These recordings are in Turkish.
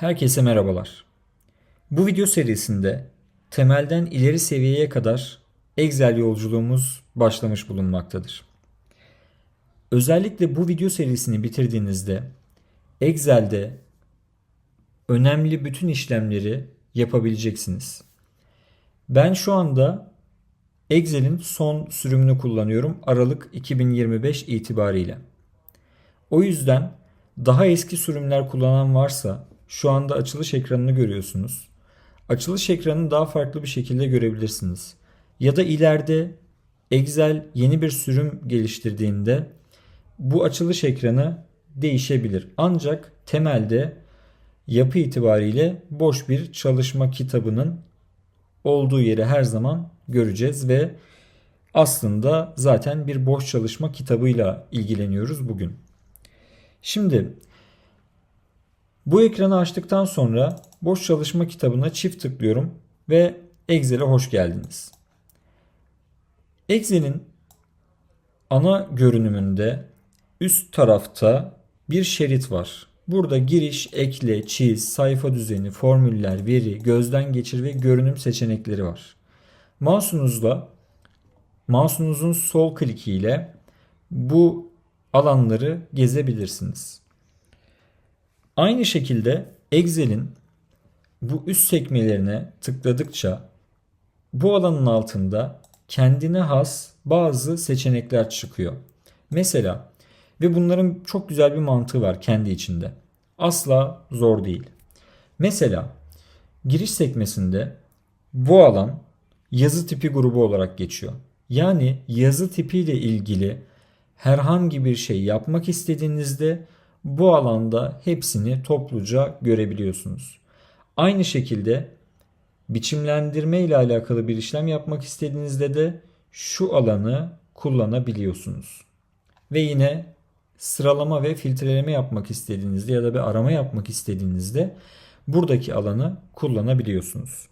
Herkese merhabalar. Bu video serisinde temelden ileri seviyeye kadar Excel yolculuğumuz başlamış bulunmaktadır. Özellikle bu video serisini bitirdiğinizde Excel'de önemli bütün işlemleri yapabileceksiniz. Ben şu anda Excel'in son sürümünü kullanıyorum Aralık 2025 itibariyle. O yüzden daha eski sürümler kullanan varsa şu anda açılış ekranını görüyorsunuz. Açılış ekranını daha farklı bir şekilde görebilirsiniz. Ya da ileride Excel yeni bir sürüm geliştirdiğinde bu açılış ekranı değişebilir. Ancak temelde yapı itibariyle boş bir çalışma kitabının olduğu yeri her zaman göreceğiz ve aslında zaten bir boş çalışma kitabıyla ilgileniyoruz bugün. Şimdi bu ekranı açtıktan sonra boş çalışma kitabına çift tıklıyorum ve Excel'e hoş geldiniz. Excel'in ana görünümünde üst tarafta bir şerit var. Burada giriş, ekle, çiz, sayfa düzeni, formüller, veri, gözden geçir ve görünüm seçenekleri var. Mouse'unuzla mouse'unuzun sol klikiyle bu alanları gezebilirsiniz. Aynı şekilde Excel'in bu üst sekmelerine tıkladıkça bu alanın altında kendine has bazı seçenekler çıkıyor. Mesela ve bunların çok güzel bir mantığı var kendi içinde. Asla zor değil. Mesela giriş sekmesinde bu alan yazı tipi grubu olarak geçiyor. Yani yazı tipiyle ilgili herhangi bir şey yapmak istediğinizde bu alanda hepsini topluca görebiliyorsunuz. Aynı şekilde biçimlendirme ile alakalı bir işlem yapmak istediğinizde de şu alanı kullanabiliyorsunuz. Ve yine sıralama ve filtreleme yapmak istediğinizde ya da bir arama yapmak istediğinizde buradaki alanı kullanabiliyorsunuz.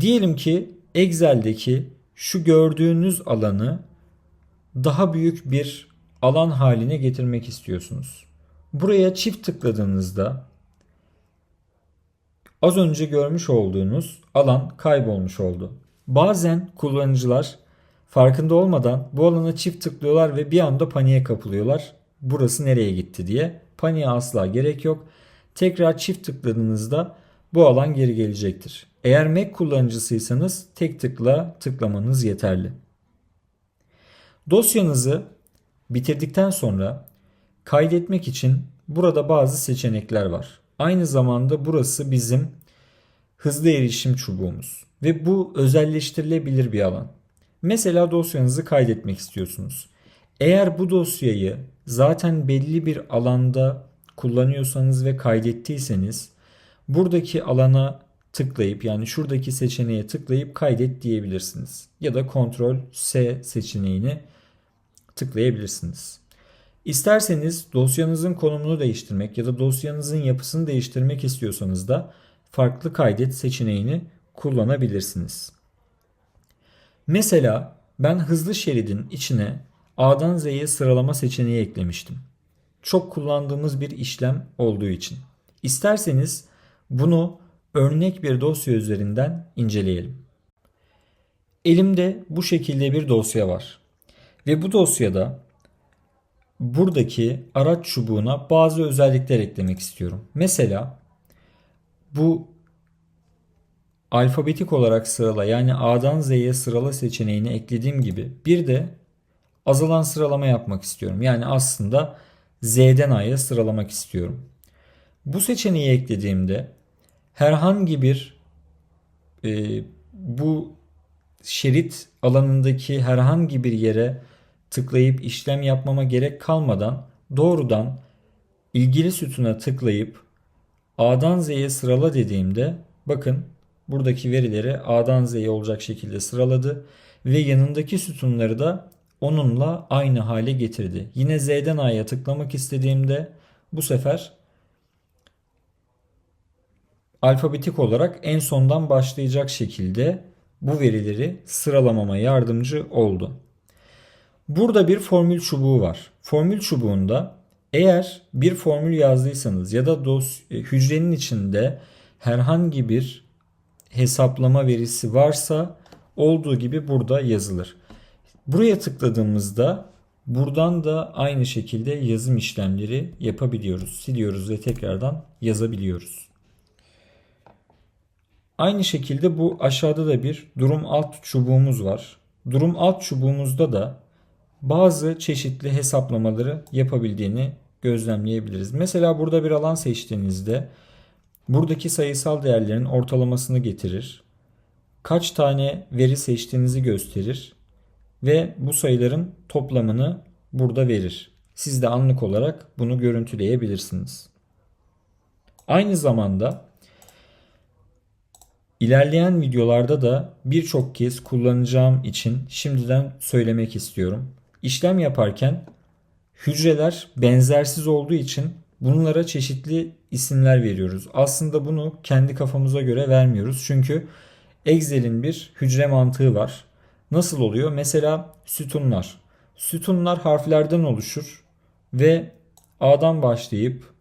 Diyelim ki Excel'deki şu gördüğünüz alanı daha büyük bir alan haline getirmek istiyorsunuz. Buraya çift tıkladığınızda az önce görmüş olduğunuz alan kaybolmuş oldu. Bazen kullanıcılar farkında olmadan bu alana çift tıklıyorlar ve bir anda paniğe kapılıyorlar. Burası nereye gitti diye. Paniğe asla gerek yok. Tekrar çift tıkladığınızda bu alan geri gelecektir. Eğer Mac kullanıcısıysanız tek tıkla tıklamanız yeterli. Dosyanızı bitirdikten sonra kaydetmek için burada bazı seçenekler var. Aynı zamanda burası bizim hızlı erişim çubuğumuz ve bu özelleştirilebilir bir alan. Mesela dosyanızı kaydetmek istiyorsunuz. Eğer bu dosyayı zaten belli bir alanda kullanıyorsanız ve kaydettiyseniz buradaki alana tıklayıp yani şuradaki seçeneğe tıklayıp kaydet diyebilirsiniz. Ya da Ctrl S seçeneğini tıklayabilirsiniz. İsterseniz dosyanızın konumunu değiştirmek ya da dosyanızın yapısını değiştirmek istiyorsanız da farklı kaydet seçeneğini kullanabilirsiniz. Mesela ben hızlı şeridin içine A'dan Z'ye sıralama seçeneği eklemiştim. Çok kullandığımız bir işlem olduğu için. İsterseniz bunu örnek bir dosya üzerinden inceleyelim. Elimde bu şekilde bir dosya var. Ve bu dosyada buradaki araç çubuğuna bazı özellikler eklemek istiyorum. Mesela bu alfabetik olarak sırala yani A'dan Z'ye sırala seçeneğini eklediğim gibi bir de azalan sıralama yapmak istiyorum. Yani aslında Z'den A'ya sıralamak istiyorum. Bu seçeneği eklediğimde herhangi bir e, bu şerit alanındaki herhangi bir yere tıklayıp işlem yapmama gerek kalmadan doğrudan ilgili sütuna tıklayıp A'dan Z'ye sırala dediğimde bakın buradaki verileri A'dan Z'ye olacak şekilde sıraladı ve yanındaki sütunları da onunla aynı hale getirdi. Yine Z'den A'ya tıklamak istediğimde bu sefer alfabetik olarak en sondan başlayacak şekilde bu verileri sıralamama yardımcı oldu. Burada bir formül çubuğu var. Formül çubuğunda Eğer bir formül yazdıysanız ya da dos e, hücrenin içinde herhangi bir hesaplama verisi varsa olduğu gibi burada yazılır. Buraya tıkladığımızda buradan da aynı şekilde yazım işlemleri yapabiliyoruz. Siliyoruz ve tekrardan yazabiliyoruz. Aynı şekilde bu aşağıda da bir durum alt çubuğumuz var. Durum alt çubuğumuzda da bazı çeşitli hesaplamaları yapabildiğini gözlemleyebiliriz. Mesela burada bir alan seçtiğinizde buradaki sayısal değerlerin ortalamasını getirir. Kaç tane veri seçtiğinizi gösterir ve bu sayıların toplamını burada verir. Siz de anlık olarak bunu görüntüleyebilirsiniz. Aynı zamanda ilerleyen videolarda da birçok kez kullanacağım için şimdiden söylemek istiyorum. İşlem yaparken hücreler benzersiz olduğu için bunlara çeşitli isimler veriyoruz. Aslında bunu kendi kafamıza göre vermiyoruz. Çünkü Excel'in bir hücre mantığı var. Nasıl oluyor? Mesela sütunlar. Sütunlar harflerden oluşur ve A'dan başlayıp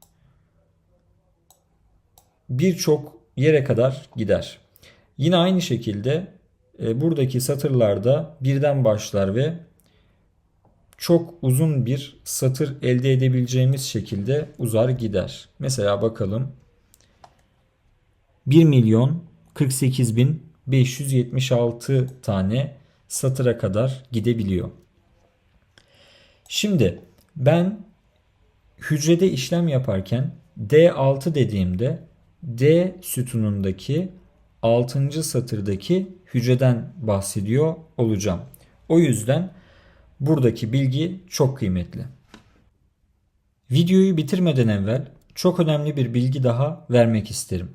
birçok yere kadar gider. Yine aynı şekilde e, buradaki satırlarda birden başlar ve çok uzun bir satır elde edebileceğimiz şekilde uzar gider. Mesela bakalım 1 milyon 48 bin 576 tane satıra kadar gidebiliyor. Şimdi ben hücrede işlem yaparken D6 dediğimde D sütunundaki 6. satırdaki hücreden bahsediyor olacağım. O yüzden buradaki bilgi çok kıymetli. Videoyu bitirmeden evvel çok önemli bir bilgi daha vermek isterim.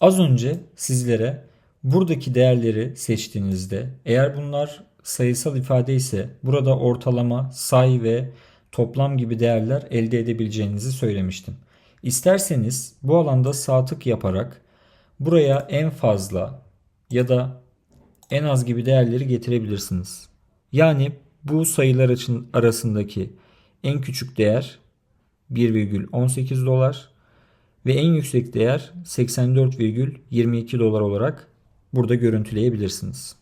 Az önce sizlere buradaki değerleri seçtiğinizde eğer bunlar sayısal ifade ise burada ortalama, say ve toplam gibi değerler elde edebileceğinizi söylemiştim. İsterseniz bu alanda sağ tık yaparak buraya en fazla ya da en az gibi değerleri getirebilirsiniz. Yani bu sayılar için arasındaki en küçük değer 1,18 dolar ve en yüksek değer 84,22 dolar olarak burada görüntüleyebilirsiniz.